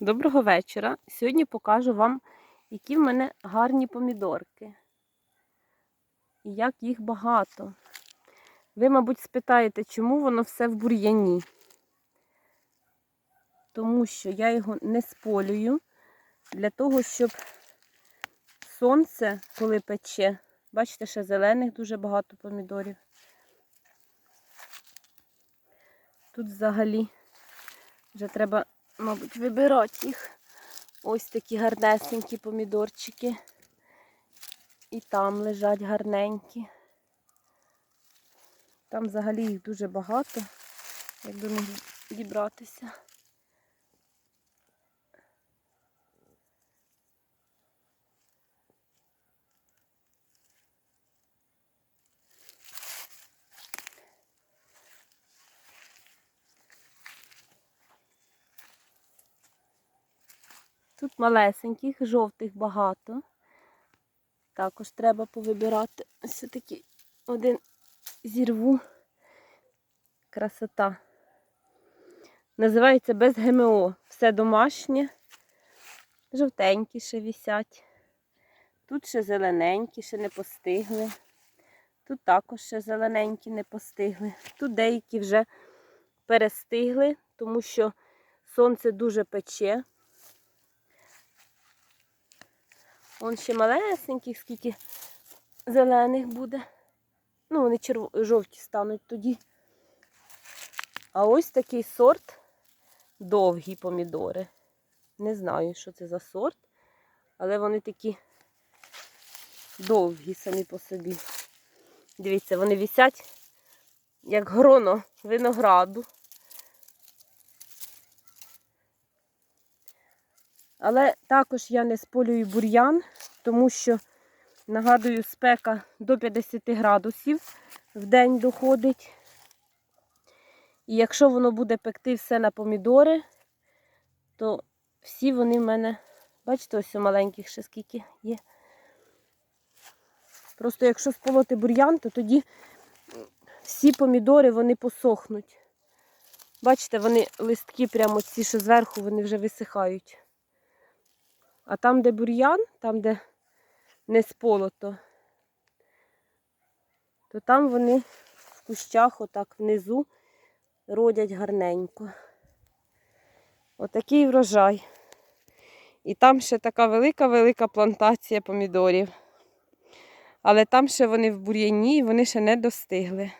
Доброго вечора. Сьогодні покажу вам, які в мене гарні помідорки. І як їх багато. Ви, мабуть, спитаєте, чому воно все в бур'яні. Тому що я його не сполюю для того, щоб сонце, коли пече, бачите, ще зелених дуже багато помідорів. Тут взагалі вже треба, мабуть, вибирати їх. Ось такі гарнесенькі помідорчики. І там лежать гарненькі. Там взагалі їх дуже багато, як до них дібратися. Тут малесеньких, жовтих багато. Також треба повибирати. Ось такий один зірву. Красота. Називається без ГМО. Все домашнє. Жовтенькі ще вісять. Тут ще зелененькі, ще не постигли. Тут також ще зелененькі не постигли. Тут деякі вже перестигли, тому що сонце дуже пече. Вон ще малесеньких, скільки зелених буде. Ну, вони черв... жовті стануть тоді. А ось такий сорт довгі помідори. Не знаю, що це за сорт, але вони такі довгі самі по собі. Дивіться, вони висять, як гроно винограду. Але також я не сполюю бур'ян, тому що, нагадую, спека до 50 градусів в день доходить. І якщо воно буде пекти все на помідори, то всі вони в мене, бачите, ось у маленьких ще скільки є. Просто якщо сполоти бур'ян, то тоді всі помідори вони посохнуть. Бачите, вони листки прямо ці, що зверху, вони вже висихають. А там, де бур'ян, там, де не сполото, то там вони в кущах, отак внизу, родять гарненько. Отакий врожай. І там ще така велика-велика плантація помідорів. Але там ще вони в бур'яні і вони ще не достигли.